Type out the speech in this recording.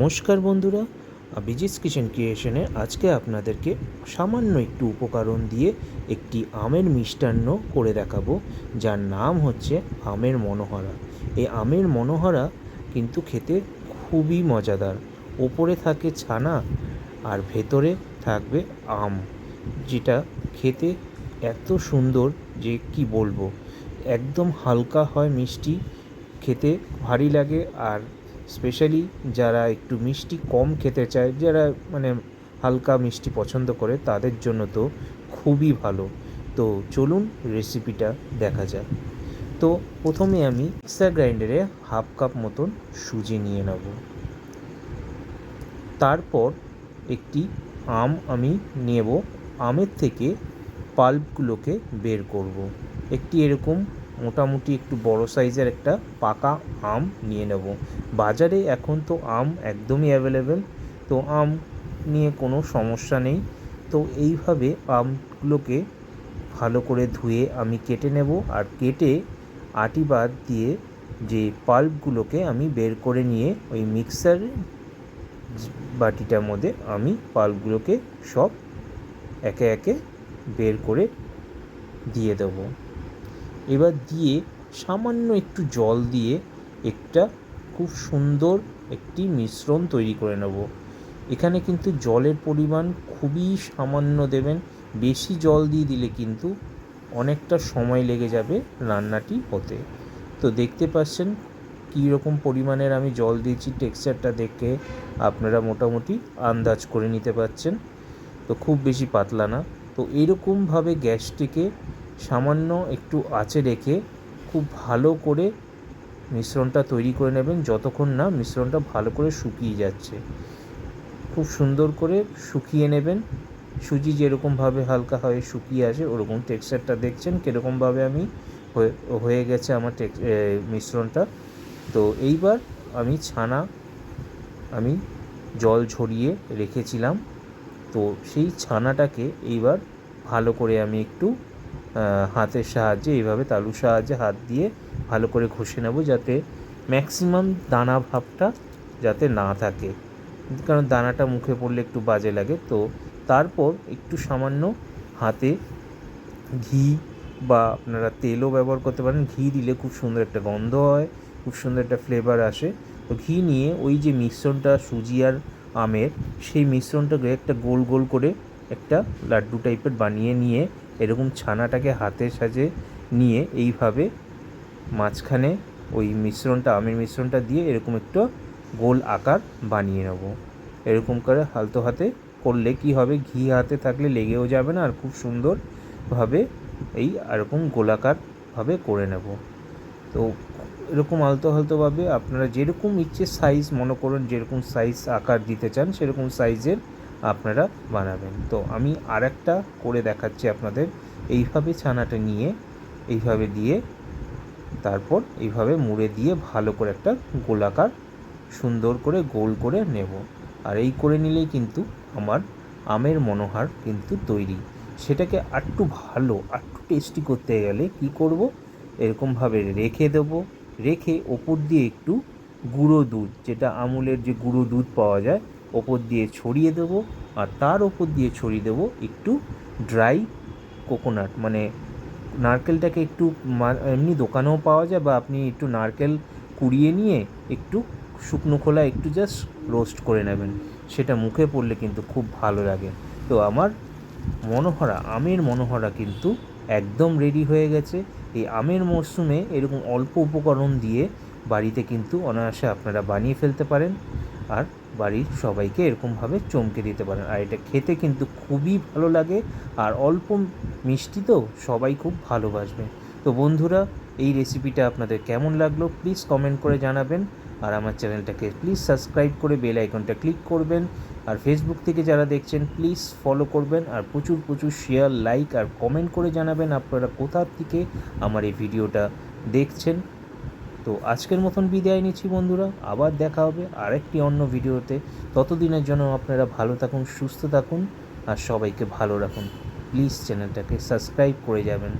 নমস্কার বন্ধুরা, বিজিস কিচেন ক্রিয়েশনে আজকে আপনাদেরকে সামান্য একটু উপকরণ দিয়ে একটি আমের মিষ্টান্ন করে দেখাবো, যার নাম হচ্ছে আমের মনোহরা। এই আমের মনোহরা কিন্তু খেতে খুবই মজাদার। ওপরে থাকে ছানা আর ভেতরে থাকবে আম, যেটা খেতে এত সুন্দর যে কি বলব, একদম হালকা হয় মিষ্টি, খেতে ভারী লাগে আর স্পেশালি যারা একটু মিষ্টি কম খেতে চায়, যারা মানে হালকা মিষ্টি পছন্দ করে, তাদের জন্য তো খুবই ভালো। তো চলুন রেসিপিটা দেখা যাক। তো প্রথমে আমি মিক্সার গ্রাইন্ডারে হাফ কাপ মতন সুজি নিয়ে নেব। তারপর একটি আম আমি নেব। আমের থেকে পাল্পগুলোকে বের করব। একটি এরকম মোটামুটি একটু বড় সাইজের একটা পাকা আম নিয়ে নেব। বাজারে এখন তো আম একদমই অ্যাভেলেবেল তো আম নিয়ে কোনো সমস্যা নেই। তো এইভাবে আমগুলোকে ভালো করে ধুয়ে আমি কেটে নেব আর কেটে আটি বাদ দিয়ে যে পাল্পগুলোকে আমি বের করে নিয়ে ওই মিক্সার বাটিটার মধ্যে আমি পাল্পগুলোকে সব একে একে বের করে দিয়ে দেবো। এবার দিয়ে সামান্য একটু জল দিয়ে একটা খুব সুন্দর একটি মিশ্রণ তৈরি করে নেব। এখানে কিন্তু জলের পরিমাণ খুবই সামান্য দেবেন, বেশি জল দিয়ে দিলে কিন্তু অনেকটা সময় লেগে যাবে রান্নাটি হতে। তো দেখতে পাচ্ছেন কী রকম পরিমাণের আমি জল দিয়েছি, টেক্সচারটা দেখে আপনারা মোটামুটি আন্দাজ করে নিতে পারছেন। তো খুব বেশি পাতলা না। তো এরকমভাবে গ্যাসটিকে সামান্য একটু আঁচে রেখে খুব ভালো করে মিশ্রণটা তৈরি করে নেবেন যতক্ষণ না মিশ্রণটা ভালো করে শুকিয়ে যাচ্ছে। খুব সুন্দর করে শুকিয়ে নেবেন। সুজি যেরকমভাবে হালকা হয়ে শুকিয়ে আসে, ওরকম টেক্সচারটা দেখছেন কীরকমভাবে আমি হয়ে গেছে আমার মিশ্রণটা। তো এইবার আমি ছানা আমি জল ঝরিয়ে রেখেছিলাম। তো সেই ছানাটাকে এইবার ভালো করে আমি একটু হাতের সাহায্যে, এইভাবে তালুর সাহায্যে হাত দিয়ে ভালো করে ঘষে নেব যাতে ম্যাক্সিমাম দানা ভাবটা যাতে না থাকে। কারণ দানাটা মুখে পড়লে একটু বাজে লাগে। তো তারপর একটু সামান্য হাতে ঘি বা আপনারা তেলও ব্যবহার করতে পারেন। ঘি দিলে খুব সুন্দর একটা গন্ধ হয়, খুব সুন্দর একটা ফ্লেভার আসে। তো ঘি নিয়ে ওই যে মিশ্রণটা সুজি আর আমের, সেই মিশ্রণটাকে একটা গোল গোল করে একটা লাড্ডু টাইপের বানিয়ে নিয়ে এরকম ছানাটাকে হাতের সাজে নিয়ে এইভাবে মাঝখানে ওই মিশ্রণটা, আমের মিশ্রণটা দিয়ে এরকম একটু গোল আকার বানিয়ে নেব। এরকম করে হালতো হাতে করলে কি হবে? ঘি হাতে থাকলে লেগেও যাবে না, আর খুব সুন্দরভাবে এই এরকম গোলাকারভাবে করে নেব। তো এরকম আলতো হালতোভাবে আপনারা যেরকম ইচ্ছে সাইজ মনে করুন, যেরকম সাইজ আকার দিতে চান, সেরকম সাইজের আপনারা বানাবেন। তো আমি আর একটা করে দেখাচ্ছি আপনাদের। এইভাবে ছানাটা নিয়ে, এইভাবে দিয়ে, তারপর এইভাবে মুড়ে দিয়ে ভালো করে একটা গোলাকার, সুন্দর করে গোল করে নেব। আর এই করে নিলেই কিন্তু আমার আমের মনোহার কিন্তু তৈরি। সেটাকে আরটু ভালো আরটু টেস্টি করতে গেলে কি করব? এরকমভাবে রেখে দেবো। রেখে ওপর দিয়ে একটু গুঁড়ো দুধ, যেটা আমুলের যে গুঁড়ো দুধ পাওয়া যায় ওপর দিয়ে ছড়িয়ে দেবো আর তার ওপর দিয়ে ছড়িয়ে দেবো একটু ড্রাই কোকোনাট মানে নারকেলটাকে একটু এমনি দোকানেও পাওয়া যায় বা আপনি একটু নারকেল কুড়িয়ে নিয়ে একটু শুকনো খোলা একটু জাস্ট রোস্ট করে নেবেন। সেটা মুখে পড়লে কিন্তু খুব ভালো লাগে। তো আমার মনোহরা, আমের মনোহরা কিন্তু একদম রেডি হয়ে গেছে। এই আমের মরশুমে এরকম অল্প উপকরণ দিয়ে বাড়িতে কিন্তু অনায়াসে আপনারা বানিয়ে ফেলতে পারেন। আর বাড়ির সবাইকে এরকমভাবে চমকে দিতে পারেন। আর এটা খেতে কিন্তু খুবই ভালো লাগে, আর অল্প মিষ্টি তো সবাই খুব ভালোবাসবে। তো বন্ধুরা, এই রেসিপিটা আপনাদের কেমন লাগল প্লিজ কমেন্ট করে জানাবেন। আর আমার চ্যানেলটাকে প্লিজ সাবস্ক্রাইব করে বেল আইকনটা ক্লিক করবেন। আর ফেসবুক থেকে যারা দেখছেন প্লিজ ফলো করবেন। আর প্রচুর প্রচুর শেয়ার লাইক আর কমেন্ট করে জানাবেন আপনারা কোথার থেকে আমার এই ভিডিওটা দেখছেন। তো আজকের মতন বিদায় নিচ্ছি বন্ধুরা, আবার দেখা হবে আরেকটি অন্য ভিডিওতে। ততদিনের জন্য আপনারা ভালো থাকুন, সুস্থ থাকুন, আর সবাইকে ভালো রাখুন। প্লিজ চ্যানেলটাকে সাবস্ক্রাইব করে যাবেন।